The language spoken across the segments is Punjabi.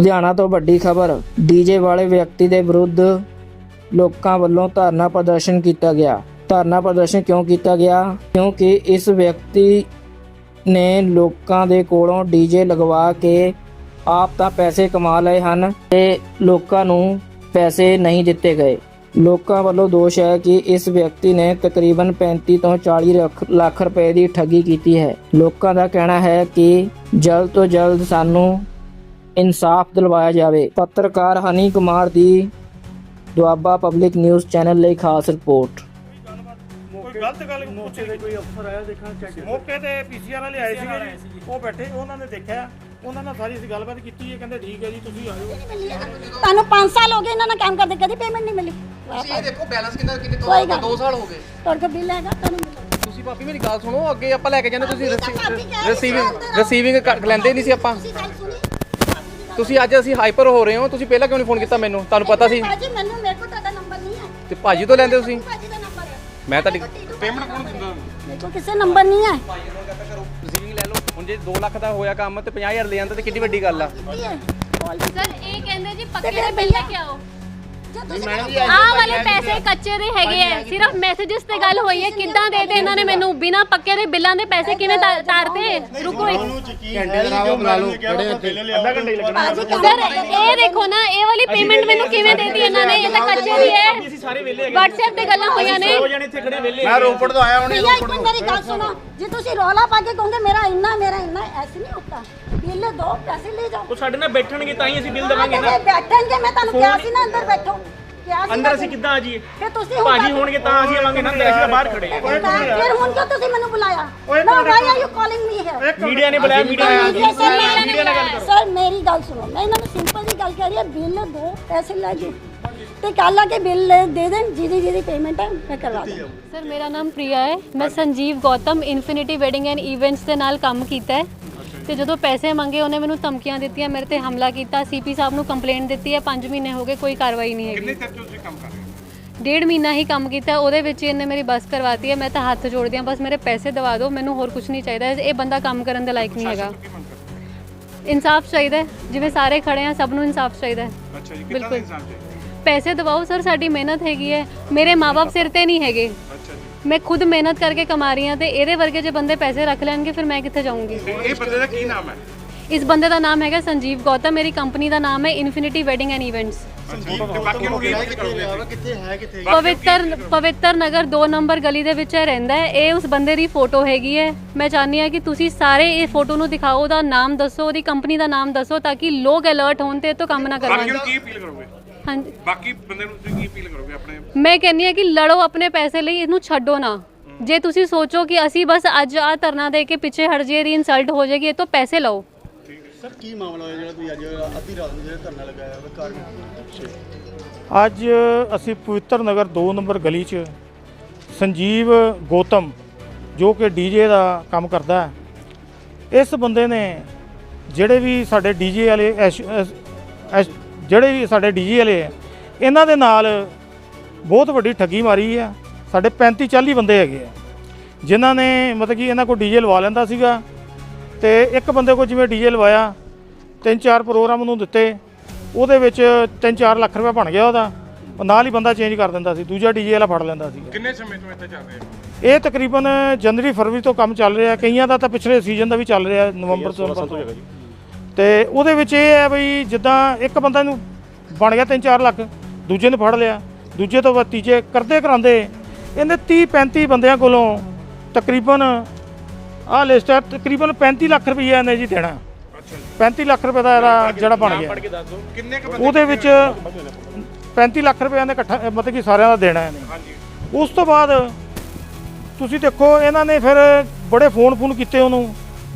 ਲੁਧਿਆਣਾ ਤੋਂ ਵੱਡੀ ਖਬਰ ਡੀਜੇ ਵਾਲੇ ਵਿਅਕਤੀ ਦੇ ਵਿਰੁੱਧ ਲੋਕਾਂ ਵੱਲੋਂ ਧਰਨਾ ਪ੍ਰਦਰਸ਼ਨ ਕੀਤਾ ਗਿਆ। ਧਰਨਾ ਪ੍ਰਦਰਸ਼ਨ ਕਿਉਂ ਕੀਤਾ ਗਿਆ? ਕਿਉਂਕਿ ਇਸ ਵਿਅਕਤੀ ਨੇ ਲੋਕਾਂ ਦੇ ਕੋਲੋਂ ਡੀਜੇ ਲਗਵਾ ਕੇ ਆਪ ਤਾਂ ਪੈਸੇ ਕਮਾ ਲਏ ਹਨ ਤੇ ਲੋਕਾਂ ਨੂੰ ਪੈਸੇ ਨਹੀਂ ਦਿੱਤੇ ਗਏ। ਲੋਕਾਂ ਵੱਲੋਂ ਦੋਸ਼ ਹੈ ਕਿ ਇਸ ਵਿਅਕਤੀ ਨੇ ਤਕਰੀਬਨ 35 ਤੋਂ 40 ਲੱਖ- ਲੱਖ ਰੁਪਏ ਦੀ ਠੱਗੀ ਕੀਤੀ ਹੈ। ਲੋਕਾਂ ਦਾ ਕਹਿਣਾ ਹੈ ਕਿ ਜਲਦ ਤੋਂ ਜਲਦ ਸਾਨੂੰ ਇਨਸਾਫ ਦਿਲਵਾਇਆ ਜਾਵੇ। ਪੱਤਰਕਾਰ ਹਨੀ ਕੁਮਾਰ ਦੀ ਦੁਆਬਾ ਪਬਲਿਕ ਨਿਊਜ਼ ਚੈਨਲ ਲਈ ਖਾਸ ਰਿਪੋਰਟ। ਕੋਈ ਗਲਤ ਗੱਲ ਮੌਕੇ ਤੇ ਕੋਈ ਅਫਸਰ ਆਇਆ ਦੇਖਣ ਚੈੱਕ ਮੌਕੇ ਤੇ ਪੀਸੀਆਰ ਵਾਲੇ ਆਏ ਸੀਗੇ ਜੀ। ਉਹ ਬੈਠੇ ਉਹਨਾਂ ਨੇ ਦੇਖਿਆ। ਉਹਨਾਂ ਨਾਲ ਸਾਰੀ ਅਸੀਂ ਗੱਲਬਾਤ ਕੀਤੀ ਹੈ ਕਹਿੰਦੇ ਠੀਕ ਹੈ ਜੀ ਤੁਸੀਂ ਆਇਓ। ਤੁਹਾਨੂੰ 5 ਸਾਲ ਹੋ ਗਏ ਇਹਨਾਂ ਨਾਲ ਕੰਮ ਕਰਦੇ ਕਦੀ ਪੇਮੈਂਟ ਨਹੀਂ ਮਿਲੀ। ਤੁਸੀਂ ਇਹ ਦੇਖੋ ਬੈਲੈਂਸ ਕਿੰਨਾ ਕਿੰਨੇ ਕੋਈ ਤੋਂ ਗੱਲ 2 ਸਾਲ ਹੋ ਗਏ। ਤੁਹਾਡੇ ਬਿੱਲ ਹੈਗਾ ਤੁਹਾਨੂੰ ਤੁਸੀਂ ਭਾਬੀ ਮੇਰੀ ਗੱਲ ਸੁਣੋ ਅੱਗੇ ਆਪਾਂ ਲੈ ਕੇ ਜਾਂਦੇ ਤੁਸੀਂ ਭਾਬੀ ਤਾਂ ਭਾਬੀ ਕਹਿ ਰਹੀ ਰਿਸੀਵਿੰਗ ਸੀ ਅੰਦਰ। ਰਿਸੀਵਿੰਗ ਲੈਂਦੇ ਨਹੀਂ ਸੀ ਆਪਾਂ। ਤੁਸੀਂ ਗੱਲ ਸੁਣੀ ਦੀ ਤੁਸੀਂ ਅੱਜ ਅਸੀਂ ਹਾਈਪਰ ਹੋ ਰਹੇ ਹੋ ਤੁਸੀਂ ਪਹਿਲਾਂ ਕਿਉਂ ਨਹੀਂ ਫੋਨ ਕੀਤਾ ਮੈਨੂੰ? ਤੁਹਾਨੂੰ ਪਤਾ ਸੀ। ਭਾਜੀ ਮੈਨੂੰ ਮੇਰੇ ਕੋਲ ਤੁਹਾਡਾ ਨੰਬਰ ਨਹੀਂ ਹੈ। ਤੇ ਭਾਜੀ ਤੋਂ ਲੈਂਦੇ ਤੁਸੀਂ? ਭਾਜੀ ਦਾ ਨੰਬਰ ਹੈ। ਮੈਂ ਤੁਹਾਡੀ ਪੇਮੈਂਟ ਕੌਣ ਦਿੰਦਾ? ਮੇਰੇ ਕੋਲ ਕਿਸੇ ਨੰਬਰ ਨਹੀਂ ਹੈ। ਰਿਸੀਵਿੰਗ ਲੈ ਲਓ ਹੁਣ ਜੇ 2 ਲੱਖ ਦਾ ਹੋਇਆ ਕੰਮ ਤੇ 50000 ਲੈ ਜਾਂਦੇ ਤੇ ਕਿੰਨੀ ਵੱਡੀ ਗੱਲ ਆ। ਸਰ ਇਹ ਕਹਿੰਦੇ ਜੀ ਪੱਕੇ ਬਿੱਲ ਲੈ ਕੇ ਆਓ ਜੇ ਤੁਸੀਂ ਆਹ ਵਾਲੇ ਪੈਸੇ ਕੱਚੇ ਦੇ ਹੈਗੇ ਐ ਸਿਰਫ ਮੈਸੇजेस ਤੇ ਗੱਲ ਹੋਈ ਹੈ ਕਿੱਦਾਂ ਦੇ ਦੇ ਇਹਨਾਂ ਨੇ ਮੈਨੂੰ? ਬਿਨਾ ਪੱਕੇ ਦੇ ਬਿੱਲਾਂ ਦੇ ਪੈਸੇ ਕਿਵੇਂ ਤਾ- ਤਾਰਤੇ? ਰੁਕੋ ਇੱਕ ਸਰ ਇਹ ਦੇਖੋ ਨਾ ਇਹ ਵਾਲੀ ਪੇਮੈਂਟ ਮੈਨੂੰ ਕਿਵੇਂ ਦੇਤੀ ਇਹਨਾਂ ਨੇ? ਇਹ ਤਾਂ ਕੱਚੇ ਦੀ ਹੈ ਅਸੀਂ ਸਾਰੇ ਵਿਹਲੇ ਹੈਗੇ। WhatsApp ਤੇ ਗੱਲਾਂ ਹੋਈਆਂ ਨੇ। ਦੋ ਜਣੇ ਇੱਥੇ ਖੜੇ ਵਿਹਲੇ ਮੈਂ ਰੋਪੜ ਤੋਂ ਆਇਆ ਹੁਣੇ ਭਈਆ ਇੱਕ ਮਿੰਟ ਮੇਰੀ ਗੱਲ ਸੁਣੋ ਜੇ ਤੁਸੀਂ ਰੌਲਾ ਪਾ ਕੇ ਕਹੋਗੇ ਮੇਰਾ ਇੰਨਾ ਮੇਰਾ ਇੰਨਾ ਐਸੇ ਨਹੀਂ ਹੁੰਦਾ। ਬਿੱਲ ਦੋ ਪੈਸੇ ਲੈ ਜਾਓ। ਉਹ ਸਾਡੇ ਨਾਲ ਬੈਠਣਗੇ ਤਾਂ ਹੀ ਅਸੀਂ ਬਿੱਲ ਹਾਂ, ਦੇਵਾਂਗੇ ਤੇ ਨਾ। ਫਿਰ ਬੈਠਣਗੇ ਮੈਂ ਤੁਹਾਨੂੰ ਕਿਹਾ ਸੀ ਨਾ ਅੰਦਰ ਬੈਠੋ। ਕਿਹਾ ਸੀ ਅੰਦਰ ਨਾ ਅਸੀਂ ਕਿੱਦਾਂ ਆ ਜਾਈਏ ਫਿਰ ਤੁਸੀਂ ਹੁਣ ਭਾਜੀ ਹੋਣਗੇ ਤਾਂ ਅਸੀਂ ਆਵਾਂਗੇ ਨਾ ਅੰਦਰ ਅਸੀਂ ਤਾਂ ਬਾਹਰ ਖੜੇ ਫਿਰ ਹੁਣ ਕਿਉਂ ਤੁਸੀਂ ਮੈਨੂੰ ਬੁਲਾਇਆ? ਨਾ why are you calling me here media ਨੇ ਬੁਲਾਇਆ ਮੀਡੀਆ ਨੇ ਮੀਡੀਆ ਨਾਲ ਗੱਲ ਕਰੋ। ਸਰ ਮੇਰੀ ਗੱਲ ਸੁਣੋ ਮੈਂ ਇਹਨਾਂ ਨੂੰ ਸਿੰਪਲ ਜੀ ਗੱਲ ਕਰ ਰਹੀ ਹਾਂ ਬਿੱਲ ਦੋ ਪੈਸੇ ਲੈ ਜਾਓ। ਤੇ ਕੱਲ ਆ ਕੇ ਬਿੱਲ ਦੇ ਦੇਣ ਜਿਹਦੀ ਜਿਹਦੀ ਪੇਮੈਂਟ ਹੈ ਮੈਂ ਕਰਵਾ ਦਾਂ ਸਰ ਮੇਰਾ ਨਾਮ ਪ੍ਰਿਆ ਹੈ। ਮੈਂ Sanjeev Gautam infinity wedding and events ਦੇ ਨਾਲ ਕੰਮ ਕੀਤਾ ਹੈ। ਤੇ ਜਦੋਂ ਪੈਸੇ ਮੰਗੇ ਉਹਨੇ ਮੈਨੂੰ ਧਮਕੀਆਂ ਦਿੱਤੀਆਂ ਮੇਰੇ ਤੇ ਹਮਲਾ ਕੀਤਾ। ਸੀਪੀ ਸਾਹਿਬ ਨੂੰ ਕੰਪਲੇਂਟ ਦਿੱਤੀ ਹੈ 5 ਮਹੀਨੇ ਹੋ ਗਏ ਕੋਈ ਕਾਰਵਾਈ ਨਹੀਂ ਹੈਗੀ। ਕਿੰਨੇ ਚਿਰ ਤੋਂ ਤੁਸੀਂ ਕੰਮ ਕਰ ਰਹੇ ਹੋ? ਡੇਢ ਮਹੀਨਾ ਹੀ ਕੰਮ ਕੀਤਾ ਉਹਦੇ ਵਿੱਚ ਹੀ ਇਹਨੇ ਮੇਰੀ ਬੱਸ ਕਰਵਾਤੀ ਹੈ ਮੈਂ ਤਾਂ ਹੱਥ ਜੋੜਦੀ ਹਾਂ ਬਸ ਮੇਰੇ ਪੈਸੇ ਦਵਾ ਦਿਓ ਮੈਨੂੰ ਹੋਰ ਕੁਝ ਨਹੀਂ ਚਾਹੀਦਾ। ਇਹ ਬੰਦਾ ਕੰਮ ਕਰਨ ਦੇ ਲਾਇਕ ਨਹੀਂ ਹੈਗਾ। ਇਨਸਾਫ ਚਾਹੀਦਾ ਹੈ ਜਿਵੇਂ ਸਾਰੇ ਖੜੇ ਆ ਸਭ ਨੂੰ ਇਨਸਾਫ ਚਾਹੀਦਾ ਹੈ। ਅੱਛਾ ਜੀ ਬਿਲਕੁਲ। ਪੈਸੇ ਦਵਾਓ ਸਰ ਸਾਡੀ ਮਿਹਨਤ ਹੈਗੀ ਹੈ। ਮੇਰੇ ਮਾਪੇ ਸਿਰ ਤੇ ਨਹੀਂ ਹੈਗੇ। ਮੈਂ ਖੁਦ ਮਿਹਨਤ ਕਰਕੇ ਕਮਾ ਰਹੀ ਹਾਂ ਤੇ ਇਹਦੇ ਵਰਗੇ ਜੇ ਬੰਦੇ ਪੈਸੇ ਰੱਖ ਲੈਣਗੇ ਫਿਰ ਮੈਂ ਕਿੱਥੇ ਜਾਊਂਗੀ? ਇਹ ਬੰਦੇ ਦਾ ਕੀ ਨਾਮ ਹੈ? ਇਸ ਬੰਦੇ ਦਾ ਨਾਮ ਹੈਗਾ ਸੰਜੀਵ ਗੌਤਮ ਮੇਰੀ ਕੰਪਨੀ ਦਾ ਨਾਮ ਹੈ ਇਨਫਿਨਿਟੀ ਵੈਡਿੰਗ ਐਂਡ ਇਵੈਂਟਸ ਅੱਛਾ ਜੀ ਤੇ ਬਾਕੀ ਨੂੰ ਕੀ ਕਰੋਗੇ ਪਵਿੱਤਰ ਪਵਿੱਤਰ ਨਗਰ 2 ਨੰਬਰ ਗਲੀ ਦੇ ਵਿੱਚ ਰਹਿੰਦਾ ਹੈ। ਇਹ ਉਸ ਬੰਦੇ ਦੀ ਫੋਟੋ ਹੈਗੀ ਹੈ। ਮੈਂ ਚਾਹੁੰਦੀ ਹਾਂ ਕਿ ਤੁਸੀਂ ਸਾਰੇ ਇਹ ਫੋਟੋ ਨੂੰ ਦਿਖਾਓ ਉਹਦਾ ਨਾਮ ਦੱਸੋ ਉਹਦੀ ਕੰਪਨੀ ਦਾ ਨਾਮ ਦੱਸੋ ਤਾਂ ਕਿ ਲੋਕ ਅਲਰਟ ਹੋਣ ਤੇ ਇਹ ਤੋਂ ਕੰਮ ਨਾ ਬਾਕੀ ਕਰਵਾਉਣ ਨੂੰ ਕੀ ਅਪੀਲ ਕਰੋਗੇ? ਹਾਂਜੀ। ਬਾਕੀ ਬੰਦੇ ਨੂੰ ਤੁਸੀਂ ਕੀ ਅਪੀਲ ਕਰੋਗੇ ਆਪਣੇ? ਮੈਂ ਕਹਿੰਨੀ ਆ ਕਿ ਲੜੋ ਆਪਣੇ ਪੈਸੇ ਲਈ ਇਹਨੂੰ ਛੱਡੋ ਨਾ। ਜੇ ਤੁਸੀਂ ਸੋਚੋ ਕਿ ਅਸੀਂ ਬਸ ਅੱਜ ਆ ਧਰਨਾ ਦੇ ਕੇ ਪਿੱਛੇ ਹਟ ਜਾਈਏ ਦੀ ਇਨਸਲਟ ਹੋ ਜਾਏਗੀ ਇਹ ਤੋਂ ਪੈਸੇ ਲਓ। ਸਰ ਕੀ ਮਾਮਲਾ ਹੋਇਆ ਜਿਹੜਾ ਤੁਸੀਂ ਅੱਜ ਅੱਧੀ ਰਾਤ ਨੂੰ ਜਿਹੜਾ ਧਰਨਾ ਲਗਾਇਆ ਉਹਦਾ ਕਾਰਨ ਅੱਜ ਅਸੀਂ ਪਵਿੱਤਰ ਨਗਰ 2 ਨੰਬਰ ਗਲੀ 'ਚ ਸੰਜੀਵ ਗੌਤਮ ਜੋ ਕਿ ਡੀਜੇ ਦਾ ਕੰਮ ਕਰਦਾ ਹੈ ਇਸ ਬੰਦੇ ਨੇ ਜਿਹੜੇ ਵੀ ਸਾਡੇ ਡੀਜੇ ਵਾਲੇ ਐਸ- ਜਿਹੜੇ ਵੀ ਸਾਡੇ ਡੀਜੇ ਵਾਲੇ ਆ ਇਹਨਾਂ ਦੇ ਨਾਲ ਬਹੁਤ ਵੱਡੀ ਠੱਗੀ ਮਾਰੀ ਆ। ਸਾਡੇ 35 40 ਬੰਦੇ ਹੈਗੇ ਆ ਜਿਨ੍ਹਾਂ ਨੇ ਮਤਲਬ ਕਿ ਇਹਨਾਂ ਕੋਲ ਡੀਜੇ ਲਵਾ ਲੈਂਦਾ ਸੀਗਾ ਤੇ ਇੱਕ ਬੰਦੇ ਕੋਲ ਜਿਵੇਂ ਡੀਜੇ ਲਵਾਇਆ ਤਿੰਨ ਚਾਰ ਪ੍ਰੋਗਰਾਮ ਨੂੰ ਦਿੱਤੇ ਉਹਦੇ ਵਿੱਚ 3-4 ਲੱਖ ਰੁਪਏ ਬਣ ਗਿਆ ਉਹਦਾ ਉਹ ਨਾਲ ਹੀ ਬੰਦਾ ਚੇਂਜ ਕਰ ਦਿੰਦਾ ਸੀ ਦੂਜਾ ਡੀਜੇ ਵਾਲਾ ਫੜ ਲੈਂਦਾ ਸੀ ਕਿੰਨੇ ਸਮੇਂ ਤੋਂ ਇੱਥੇ ਚੱਲ ਰਹੇ? ਇਹ ਤਕਰੀਬਨ ਜਨਵਰੀ ਫਰਵਰੀ ਤੋਂ ਕੰਮ ਚੱਲ ਰਿਹਾ ਕਈਆਂ ਦਾ ਤਾਂ ਪਿਛਲੇ ਸੀਜ਼ਨ ਦਾ ਵੀ ਚੱਲ ਰਿਹਾ ਨਵੰਬਰ ਤੋਂ ਤੇ ਉਹਦੇ ਵਿੱਚ ਇਹ ਹੈ ਬਈ ਜਿੱਦਾਂ ਇੱਕ ਬੰਦਾ ਨੂੰ ਬਣ ਗਿਆ 3-4 ਲੱਖ ਦੂਜੇ ਨੇ ਫੜ ਲਿਆ ਦੂਜੇ ਤੋਂ ਬਾਅਦ ਤੀਜੇ ਕਰਦੇ ਕਰਾਉਂਦੇ ਇਹਨੇ 30-35 ਬੰਦਿਆਂ ਕੋਲੋਂ ਤਕਰੀਬਨ ਆਹ ਲਿਸਟ ਹੈ ਤਕਰੀਬਨ 35 ਲੱਖ ਰੁਪਈਆ ਇਹਨੇ ਜੀ ਦੇਣਾ। 35 ਲੱਖ ਰੁਪਏ ਦਾ ਇਹਦਾ ਜਿਹੜਾ ਬਣ ਗਿਆ। ਉਹਦੇ ਵਿੱਚ 35 ਲੱਖ ਰੁਪਏ ਨੇ ਇਕੱਠਾ ਮਤਲਬ ਕਿ ਸਾਰਿਆਂ ਦਾ ਦੇਣਾ ਇਹਨੇ। ਉਸ ਤੋਂ ਬਾਅਦ ਤੁਸੀਂ ਦੇਖੋ ਇਹਨਾਂ ਨੇ ਫਿਰ ਬੜੇ ਫੋਨ ਫੋਨ ਕੀਤੇ ਉਹਨੂੰ।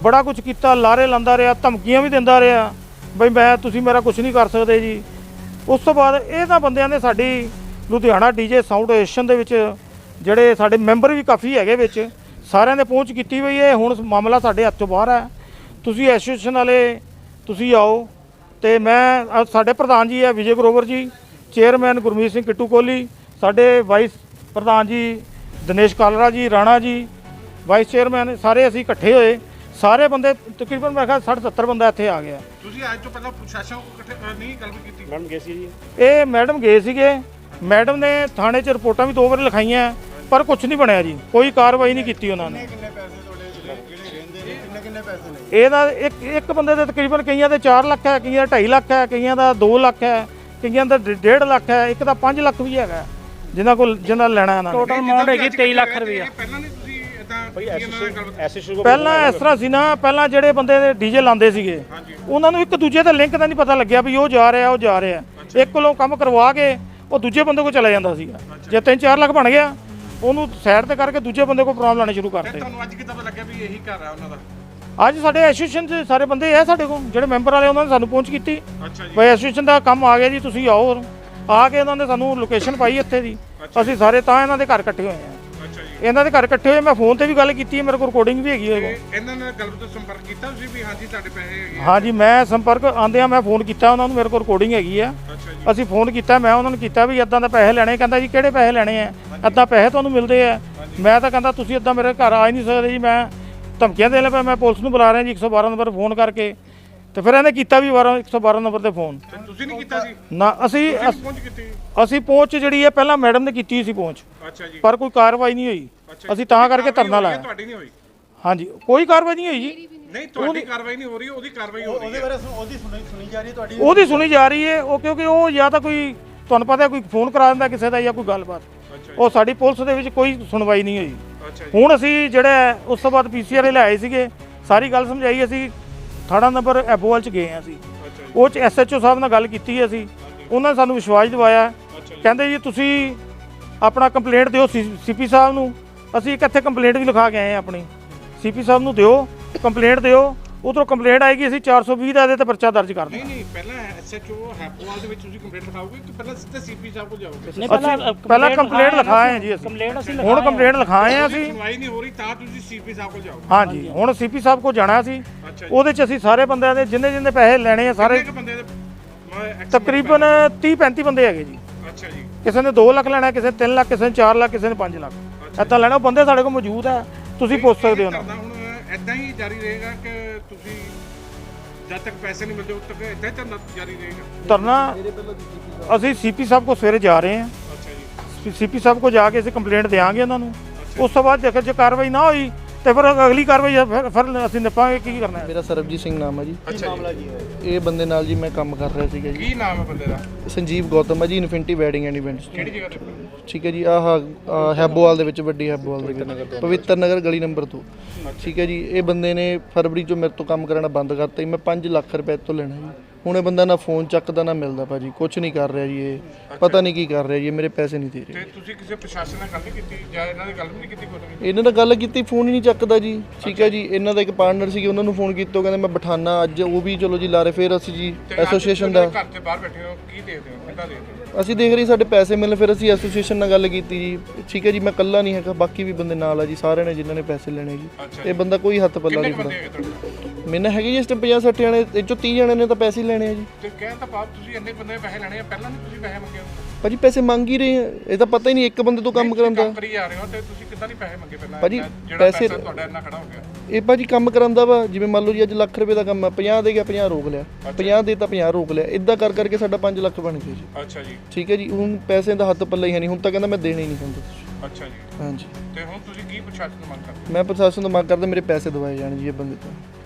ਬੜਾ ਕੁਝ ਕੀਤਾ, ਲਾਰੇ ਲਾਂਦਾ ਰਿਹਾ, ਧਮਕੀਆਂ ਵੀ ਦਿੰਦਾ ਰਿਹਾ। ਬਈ ਮੈਂ, ਤੁਸੀਂ ਮੇਰਾ ਕੁਝ ਨਹੀਂ ਕਰ ਸਕਦੇ ਜੀ। ਉਸ ਤੋਂ ਬਾਅਦ ਇਹਨਾਂ ਬੰਦਿਆਂ ਨੇ ਸਾਡੀ ਲੁਧਿਆਣਾ ਡੀਜੇ ਸਾਊਂਡ ਐਸੋਸੀਏਸ਼ਨ ਦੇ ਵਿੱਚ ਜਿਹੜੇ ਸਾਡੇ ਮੈਂਬਰ ਵੀ ਕਾਫੀ ਹੈਗੇ ਵਿੱਚ, ਸਾਰਿਆਂ ਨੇ ਪਹੁੰਚ ਕੀਤੀ ਵੀ ਇਹ ਹੁਣ ਮਾਮਲਾ ਸਾਡੇ ਹੱਥੋਂ ਬਾਹਰ ਹੈ। ਤੁਸੀਂ ਐਸੋਸੀਏਸ਼ਨ ਵਾਲੇ, ਤੁਸੀਂ ਆਓ ਤੇ ਮੈਂ ਸਾਡੇ ਪ੍ਰਧਾਨ ਜੀ ਹੈ ਵਿਜੇ ਗਰੋਵਰ ਜੀ, ਚੇਅਰਮੈਨ ਗੁਰਮੀਤ ਸਿੰਘ ਕਿੱਟੂ ਕੋਹਲੀ, ਸਾਡੇ ਵਾਈਸ ਪ੍ਰਧਾਨ ਜੀ ਦਿਨੇਸ਼ ਕਾਲਰਾ ਜੀ, ਰਾਣਾ ਜੀ, ਵਾਈਸ ਚੇਅਰਮੈਨ ਸਾਰੇ ਅਸੀਂ ਇਕੱਠੇ ਹੋਏ। ਸਾਰੇ ਬੰਦੇ ਤਕਰੀਬਨ ਮੈਂ ਕਿਹਾ 60 70 ਬੰਦਾ ਇੱਥੇ ਆ ਗਿਆ। ਤੁਸੀਂ ਅੱਜ ਤੋਂ ਪਹਿਲਾਂ ਪ੍ਰਸ਼ਾਸਨ ਕੋਲ ਇਕੱਠੇ ਨਹੀਂ ਗੱਲ ਕੀਤੀ। ਮੈਡਮ ਗਏ ਸੀ ਜੀ। ਇਹ ਮੈਡਮ ਗਏ ਸੀਗੇ। ਮੈਡਮ ਨੇ ਥਾਣੇ 'ਚ ਰਿਪੋਰਟਾਂ ਵੀ ਦੋ ਵਾਰ ਲਿਖਾਈਆਂ ਪਰ ਕੁਝ ਨਹੀਂ ਬਣਿਆ ਜੀ। ਕੋਈ ਕਾਰਵਾਈ ਨਹੀਂ ਕੀਤੀ ਉਹਨਾਂ ਨੇ। ਕਿੰਨੇ ਪੈਸੇ ਤੁਹਾਡੇ ਜਿਹੜੇ ਜਿਹੜੇ ਰਹਿੰਦੇ ਨੇ ਕਿੰਨੇ ਕਿੰਨੇ ਪੈਸੇ ਨੇ? ਇਹਦਾ ਇੱਕ ਇੱਕ ਬੰਦੇ ਦੇ ਤਕਰੀਬਨ ਕਈਆਂ ਦੇ 4 ਲੱਖ ਹੈ ਕਈਆਂ ਦਾ 2.5 ਲੱਖ ਹੈ ਕਈਆਂ ਦਾ 2 ਲੱਖ ਹੈ ਕਈਆਂ ਦਾ 1.5 ਲੱਖ ਹੈ ਇੱਕ ਦਾ 5 ਲੱਖ ਵੀ ਹੈਗਾ ਜਿਨ੍ਹਾਂ ਕੋਲ ਜਿਹਨਾਂ ਲੈਣਾ ਇਹਨਾਂ ਨੇ। ਟੋਟਲ ਅਮਾਉਂਟ ਹੈਗੀ 23 ਲੱਖ ਰੁਪਏ ਪਹਿਲਾਂ ਨਹੀਂ ਤੁਸੀਂ ਪਹਿਲਾਂ ਇਸ ਤਰ੍ਹਾਂ ਸੀ ਨਾ ਪਹਿਲਾਂ ਜਿਹੜੇ ਬੰਦੇ ਦੇ ਡੀਜੇ ਲਾਉਂਦੇ ਸੀਗੇ ਉਹਨਾਂ ਨੂੰ ਇੱਕ ਦੂਜੇ ਦਾ ਲਿੰਕ ਦਾ ਨਹੀਂ ਪਤਾ ਲੱਗਿਆ ਵੀ ਉਹ ਜਾ ਰਿਹਾ ਉਹ ਜਾ ਰਿਹਾ। ਇੱਕ ਕੋਲੋਂ ਕੰਮ ਕਰਵਾ ਕੇ ਉਹ ਦੂਜੇ ਬੰਦੇ ਕੋਲ ਚਲਾ ਜਾਂਦਾ ਸੀਗਾ। ਜੇ 3-4 ਲੱਖ ਬਣ ਗਿਆ ਉਹਨੂੰ ਸਾਈਡ ਤੇ ਕਰਕੇ ਦੂਜੇ ਬੰਦੇ ਕੋਲ ਪ੍ਰੋਬਲਮ ਲਾਣੇ ਸ਼ੁਰੂ ਕਰਤੇ। ਤੁਹਾਨੂੰ ਅੱਜ ਕਿੱਦਾਂ ਲੱਗਿਆ ਵੀ ਇਹੀ ਘਰ ਆ ਉਹਨਾਂ ਦਾ? ਅੱਜ ਸਾਡੇ ਐਸੋਸੀਏਸ਼ਨ ਦੇ ਸਾਰੇ ਬੰਦੇ ਆ ਸਾਡੇ ਕੋਲ ਜਿਹੜੇ ਮੈਂਬਰ ਵਾਲੇ ਉਹਨਾਂ ਨੇ ਸਾਨੂੰ ਪਹੁੰਚ ਕੀਤੀ। ਬਈ ਐਸੋਸੀਏਸ਼ਨ ਦਾ ਕੰਮ ਆ ਗਿਆ ਜੀ ਤੁਸੀਂ ਆਓ ਆ ਕੇ ਉਹਨਾਂ ਨੇ ਸਾਨੂੰ ਲੋਕੇਸ਼ਨ ਪਾਈ ਇੱਥੇ ਦੀ। ਅਸੀਂ ਸਾਰੇ ਤਾਂ ਇਹਨਾਂ ਦੇ ਘਰ ਇਕੱਠੇ ਹੋਏ ਆ ਇਹਨਾਂ ਦੇ ਘਰ ਇਕੱਠੇ ਹੋਏ ਮੈਂ ਫੋਨ ਤੇ ਵੀ ਗੱਲ ਕੀਤੀ ਹੈ ਮੇਰੇ ਕੋਲ ਰਿਕਾਰਡਿੰਗ ਵੀ ਹੈਗੀ ਹੈ ਇਹਨਾਂ ਨਾਲ ਗੱਲ ਤੋਂ ਸੰਪਰਕ ਕੀਤਾ ਤੁਸੀਂ ਵੀ ਹਾਂਜੀ ਤੁਹਾਡੇ ਪੈਸੇ ਹੈਗੇ? ਹਾਂਜੀ ਮੈਂ ਸੰਪਰਕ ਆਂਦਿਆਂ ਮੈਂ ਫੋਨ ਕੀਤਾ ਉਹਨਾਂ ਨੂੰ ਮੇਰੇ ਕੋਲ ਰਿਕਾਰਡਿੰਗ ਹੈਗੀ ਆ। ਅਸੀਂ ਫੋਨ ਕੀਤਾ ਮੈਂ ਉਹਨਾਂ ਨੂੰ ਕੀਤਾ ਵੀ ਇਦਾਂ ਦੇ ਪੈਸੇ ਲੈਣੇ ਕਹਿੰਦਾ ਜੀ ਕਿਹੜੇ ਪੈਸੇ ਲੈਣੇ ਆ? ਇਦਾਂ ਪੈਸੇ ਤੁਹਾਨੂੰ ਮਿਲਦੇ ਆ। ਮੈਂ ਤਾਂ ਕਹਿੰਦਾ ਤੁਸੀਂ ਇਦਾਂ ਮੇਰੇ ਘਰ ਆ ਹੀ ਨਹੀਂ ਸਕਦੇ ਜੀ ਮੈਂ ਧਮਕੀਆਂ ਦੇਣ ਲੱਗਾ ਮੈਂ ਪੁਲਿਸ ਨੂੰ ਬੁਲਾ ਰਿਹਾ ਜੀ 112 ਨੰਬਰ ਫੋਨ ਕਰਕੇ। ਤੇ ਫਿਰ ਇਹਨੇ ਕੀਤਾ ਵੀ 12 112 ਨੰਬਰ ਤੇ ਫੋਨ। ਤੇ ਤੁਸੀਂ ਨਹੀਂ ਕੀਤਾ ਸੀ ਨਾ ਅਸੀਂ ਤੁਸੀਂ ਪਹੁੰਚ ਕੀਤੀ? ਅਸੀਂ ਪਹੁੰਚ ਜਿਹੜੀ ਹੈ ਪਹਿਲਾਂ ਮੈਡਮ ਨੇ ਕੀਤੀ ਸੀ ਪਹੁੰਚ। ਅੱਛਾ ਜੀ। ਪਰ ਕੋਈ ਕਾਰਵਾਈ ਨਹੀਂ ਹੋਈ। ਅੱਛਾ ਅਸੀਂ ਤਾਂ ਕਰਕੇ ਧਰਨਾ ਲਾਇਆ। ਤੁਹਾਡੀ ਨਹੀਂ ਹੋਈ? ਹਾਂਜੀ ਕੋਈ ਕਾਰਵਾਈ ਨਹੀਂ ਹੋਈ ਜੀ। ਨਹੀਂ ਤੁਹਾਡੀ ਕਾਰਵਾਈ ਨਹੀਂ ਹੋ ਰਹੀ ਉਹਦੀ ਕਾਰਵਾਈ ਹੋ ਰਹੀ ਉਹਦੇ ਹੈ। ਉਹਦੀ ਸੁਣੀ ਸੁਣੀ ਜਾ ਰਹੀ ਹੈ ਤੁਹਾਡੀ। ਉਹਦੀ ਸੁਣੀ ਜਾ ਰਹੀ ਹੈ ਉਹ ਕਿਉਂਕਿ ਉਹ ਜਾਂ ਤਾਂ ਕੋਈ ਤੁਹਾਨੂੰ ਪਤਾ ਹੈ ਕੋਈ ਫੋਨ ਕਰਾ ਦਿੰਦਾ ਕਿਸੇ ਦਾ ਜਾਂ ਕੋਈ ਗੱਲਬਾਤ। ਅੱਛਾ ਉਹ ਸਾਡੀ ਪੁਲਿਸ ਦੇ ਵਿੱਚ ਕੋਈ ਸੁਣਵਾਈ ਨਹੀਂ ਹੋਈ। ਅੱਛਾ ਜੀ। ਹੁਣ ਅਸੀਂ ਜਿਹੜਾ ਉਸ ਤੋਂ ਬਾਅਦ ਪੀਸੀਆਰ ਲਿਆਏ ਸੀਗੇ। ਸਾਰੀ ਗੱਲ ਸਮਝਾਈ ਅਸੀਂ। ਥਾਣਾ ਨੰਬਰ ਐਬੋਵਾਲ ਚ ਗਏ ਹਾਂ ਅਸੀਂ। ਅੱਛਾ ਜੀ ਉਹ ਚ ਐਸਐਚਓ ਸਾਹਿਬ ਨਾਲ ਗੱਲ ਕੀਤੀ ਅਸੀਂ। ਉਹਨਾਂ ਨੇ ਸਾਨੂੰ ਵਿਸ਼ਵਾਸ ਦਿਵਾਇਆ। ਕਹਿੰਦੇ ਜੀ, ਤੁਸੀਂ ਆਪਣਾ ਕੰਪਲੇਂਟ ਦਿਓ ਸੀਪੀ ਸਾਹਿਬ ਨੂੰ। ਅਸੀਂ ਇੱਕ ਇੱਥੇ ਕੰਪਲੇਂਟ ਵੀ ਲਿਖਾ ਕੇ ਆਏ ਹਾਂ ਆਪਣੀ। ਸੀਪੀ ਸਾਹਿਬ ਨੂੰ ਦਿਓ ਕੰਪਲੇਂਟ ਦਿਓ। ਉਧਰੋਂ ਕੰਪਲੇਂਟ ਆਏਗੀ ਅਸੀਂ 420 ਦਾ ਇਹਦੇ ਤੇ ਪਰਚਾ ਦਰਜ ਕਰ ਨਹੀਂ ਨਹੀਂ ਪਹਿਲਾਂ ਐਸਐਚਓ ਹੈਪੋਵਾਲ ਦੇ ਵਿੱਚ ਤੁਸੀਂ ਕੰਪਲੇਂਟ ਲਿਖਾਓਗੇ ਕਿ ਪਹਿਲਾਂ ਸਿੱਧੇ ਸੀਪੀ ਸਾਹਿਬ ਕੋਲ ਜਾਓਗੇ? ਅਸੀਂ ਪਹਿਲਾਂ ਕੰਪਲੇਂਟ ਲਿਖਾਏ ਹਾਂ ਜੀ ਅਸੀਂ। ਹੁਣ ਕੰਪਲੇਂਟ ਲਿਖਾਏ ਹਾਂ ਅਸੀਂ। ਸੁਣਵਾਈ ਨਹੀਂ ਹੋ ਰਹੀ ਤਾਂ ਤੁਸੀਂ ਸੀਪੀ ਸਾਹਿਬ ਕੋਲ ਜਾਓਗੇ। ਹਾਂਜੀ ਹੁਣ ਸੀਪੀ ਸਾਹਿਬ ਕੋਲ ਜਾਣਾ ਸੀ ਅੱਛਾ ਜੀ। ਉਹਦੇ ਚ ਅਸੀਂ ਸਾਰੇ ਬੰਦਿਆਂ ਦੇ ਜਿੰਨੇ ਜਿੰਨੇ ਪੈਸੇ ਲੈਣੇ ਆ ਸਾਰੇ ਕਿੰਨੇ ਕੁ ਬੰਦੇ ਦੇ ਮੈਂ estimate ਤਕਰੀਬਨ 30 35 ਬੰਦੇ ਹੈਗੇ ਜੀ। ਅੱਛਾ ਜੀ। ਕਿਸੇ ਨੇ 2 ਲੱਖ ਲੈਣਾ ਕਿਸੇ ਨੇ 3 ਲੱਖ ਕਿਸੇ ਨੇ 4 ਲੱਖ ਕਿਸੇ ਨੇ 5 ਲੱਖ। ਏਦਾਂ ਲੈਣਾ ਉਹ ਬੰਦੇ ਸਾਡੇ ਕੋਲ ਮੌਜੂਦ ਹੈ ਤੁਸੀਂ ਪੁੱਛ ਸਕਦੇ ਹੋ ਨਾ। ਧਰਨਾ ਹੁਣ ਐਦਾਂ ਹੀ ਜਾਰੀ ਰਹੇਗਾ ਕਿ ਤੁਸੀਂ ਜਦ ਤੱਕ ਪੈਸੇ ਨਹੀਂ ਮਿਲਦੇ ਉਦ ਤੱਕ ਇਦਾਂ ਹੀ ਧਰਨਾ ਜਾਰੀ ਰਹੇਗਾ। ਧਰਨਾ ਅਸੀਂ ਸੀਪੀ ਸਾਹਿਬ ਕੋਲ ਸਵੇਰੇ ਜਾ ਰਹੇ ਹਾਂ। ਅੱਛਾ ਜੀ। ਸੀਪੀ ਸਾਹਿਬ ਕੋਲ ਜਾ ਕੇ ਅਸੀਂ ਕੰਪਲੇਂਟ ਦੇਵਾਂਗੇ ਉਹਨਾਂ ਨੂੰ। ਉਸ ਤੋਂ ਬਾਅਦ ਜੇਕਰ ਜੇ ਕਾਰਵਾਈ ਨਾ ਹੋਈ ਤੇ ਫਿਰ ਅਗਲੀ ਕਾਰਵਾਈ ਫਿਰ ਫਿਰ ਅਸੀਂ ਨਿਪਾਂਗੇ ਕੀ ਕਰਨਾ ਹੈ। ਮੇਰਾ ਸਰਬਜੀਤ ਸਿੰਘ ਨਾਮ ਹੈ ਜੀ। ਅੱਛਾ ਜੀ। ਇਹ ਬੰਦੇ ਨਾਲ ਜੀ ਮੈਂ ਕੰਮ ਕਰ ਰਿਹਾ ਸੀਗਾ ਜੀ। ਕੀ ਨਾਮ ਹੈ ਬੰਦੇ ਦਾ? ਸੰਜੀਵ ਗੌਤਮ ਹੈ ਜੀ ਇਨਫਿਨਿਟੀ ਵੈਡਿੰਗ ਐਂਡ ਇਵੈਂਟਸ ਕਿਹੜੀ ਜਗ੍ਹਾ ਤੇ ਠੀਕ ਹੈ ਜੀ ਆਹ ਆਹ ਹੈਬੋਵਾਲ ਦੇ ਵਿੱਚ ਵੱਡੀ ਹੈਬੋਵਾਲ ਦੇ ਵਿੱਚ। ਪਵਿੱਤਰ ਨਗਰ ਗਲੀ ਨੰਬਰ 2 ਠੀਕ ਹੈ ਜੀ ਇਹ ਬੰਦੇ ਨੇ ਫਰਵਰੀ ਚੋਂ ਮੇਰੇ ਤੋਂ ਕੰਮ ਕਰਨਾ ਬੰਦ ਕਰਤਾ ਜੀ। ਮੈਂ 5 ਲੱਖ ਰੁਪਏ ਤੋਂ ਲੈਣਾ ਜੀ। ਹੁਣ ਇਹ ਬੰਦਾ ਨਾ ਫੋਨ ਚੱਕਦਾ ਨਾ ਮਿਲਦਾ ਭਾਜੀ। ਕੁਝ ਨਹੀਂ ਕਰ ਰਿਹਾ ਜੀ ਇਹ। ਪਤਾ ਨਹੀਂ ਕੀ ਕਰ ਰਿਹਾ ਜੀ ਇਹ ਮੇਰੇ ਪੈਸੇ ਨਹੀਂ ਦੇ ਰਿਹਾ। ਤੇ ਤੁਸੀਂ ਕਿਸੇ ਪ੍ਰਸ਼ਾਸਨ ਨਾਲ ਗੱਲ ਕੀਤੀ? ਜਾਂ ਇਹਨਾਂ ਨੇ ਗੱਲ ਵੀ ਨਹੀਂ ਕੀਤੀ ਕੋਈ? ਇਹਨਾਂ ਨਾਲ ਗੱਲ ਕੀਤੀ ਫੋਨ ਹੀ ਨਹੀਂ ਚੱਕਦਾ ਜੀ। ਠੀਕ ਹੈ ਜੀ ਇਹਨਾਂ ਦਾ ਇੱਕ ਪਾਰਟਨਰ ਸੀ ਉਹਨਾਂ ਨੂੰ ਫੋਨ ਕੀਤਾ ਕਹਿੰਦੇ ਮੈਂ ਬਠਾਨਾ ਅੱਜ ਉਹ ਵੀ ਚਲੋ ਜੀ ਲਾਰੇ ਫੇਰ ਅਸੀਂ ਜੀ ਤੇ ਐਸੋਸੀਏਸ਼ਨ ਦਾ ਘਰ ਦੇ ਬਾਹਰ ਬੈਠੇ ਹੋ ਕੀ ਦੇਖਦੇ ਹੋ? ਕਿੱਦਾਂ ਦੇਖਦੇ ਹੋ? ਅਸੀਂ ਦੇਖ ਰਹੇ ਸਾਡੇ ਪੈਸੇ ਮਿਲਣ ਫਿਰ ਅਸੀਂ ਐਸੋਸੀਏਸ਼ਨ ਨਾਲ ਗੱਲ ਕੀਤੀ ਜੀ। ਠੀਕ ਹੈ ਜੀ ਮੈਂ ਇਕੱਲਾ ਨਹੀਂ ਹੈਗਾ ਬਾਕੀ ਵੀ ਬੰਦੇ ਨਾਲ ਆ ਜੀ ਸਾਰਿਆਂ ਨੇ ਜਿਨ੍ਹਾਂ ਨੇ ਪੈਸੇ ਲੈਣੇ ਜੀ। ਇਹ ਬੰਦਾ ਕੋਈ ਹੱਥ ਪੱਲਾ ਨਹੀਂ ਤੁਹਾਡੇ? ਮੈਨਾਂ ਹੈਗੇ ਜੀ ਇਸ ਟਾਈਮ 50 60 ਜਣੇ ਇਹ ਚੋਂ 30 ਜਣੇ ਨੇ ਤਾਂ ਪੈਸੇ ਲੈਣੇ ਆ ਜੀ। ਤੇ ਕਹਿਣ ਤਾਂ ਬਾਅਦ ਤੁਸੀਂ ਇੰਨੇ ਬੰਦੇ ਪੈਸੇ ਲੈਣੇ ਆ ਪਹਿਲਾਂ ਨਹੀਂ ਤੁਸੀਂ ਪੈਸੇ ਮੰਗੇ ਹੋ ਭਾਜੀ ਪੈਸੇ ਮੰਗ ਹੀ ਰਹੇ ਆ। ਇਹ ਤਾਂ ਪਤਾ ਹੀ ਨਹੀਂ ਇੱਕ ਬੰਦੇ ਤੋਂ ਕੰਮ ਕਰਾਂਦਾ ਕੰਮ ਕਰੀ ਜਾ ਰਹੇ ਹੋ ਤੇ ਤੁਸੀਂ ਕਿੱਦਾਂ ਨਹੀਂ ਪੈਸੇ ਮੰਗੇ ਪਹਿਲਾਂ ਭਾਜੀ, ਜਿਹੜਾ ਪੈਸੇ- ਪੈਸਾ ਤੁਹਾਡਾ ਇੰਨਾ ਖੜਾ ਹੋ ਗਿਆ। ਇਹ ਭਾਜੀ ਕੰਮ ਕਰਾਂਦਾ ਵਾ ਜਿਵੇਂ ਮੰਨ ਲਓ ਜੀ ਅੱਜ ਲੱਖ ਰੁਪਏ ਦਾ ਕੰਮ ਆ 50 ਦੇ ਗਿਆ 50 ਰੋਕ ਲਿਆ। 50 ਦੇ ਤਾਂ 50 ਰੋਕ ਲਿਆ। ਇਦਾਂ ਕਰ ਕਰਕੇ ਸਾਡਾ 5 ਲੱਖ ਬਣ ਗਿਆ ਜੀ। ਅੱਛਾ ਜੀ। ਠੀਕ ਹੈ ਜੀ ਹੁਣ ਪੈਸੇ ਦਾ ਹੱਥ ਪੱਲਾ ਹੀ ਹੈ ਨਹੀਂ। ਹੁਣ ਤਾਂ ਕਹਿੰਦਾ ਮੈਂ ਦੇਣੇ ਹੀ ਨਹੀਂ ਹੁੰਦਾ ਅੱਛਾ ਜੀ। ਹਾਂਜੀ। ਤੇ ਹੁਣ ਤੁਸੀਂ ਕੀ ਪ੍ਰਸ਼ਾਸਨ ਨੂੰ ਮੰਗ ਕਰਦੇ ਮੈਂ ਪ੍ਰਸ਼ਾਸਨ ਤੋਂ ਮੰਗ ਕਰਦਾ ਮੇਰੇ ਪੈਸੇ ਦਵਾਏ ਜਾਣ ਜੀ ਇਹ ਬੰਦੇ ਤੋਂ।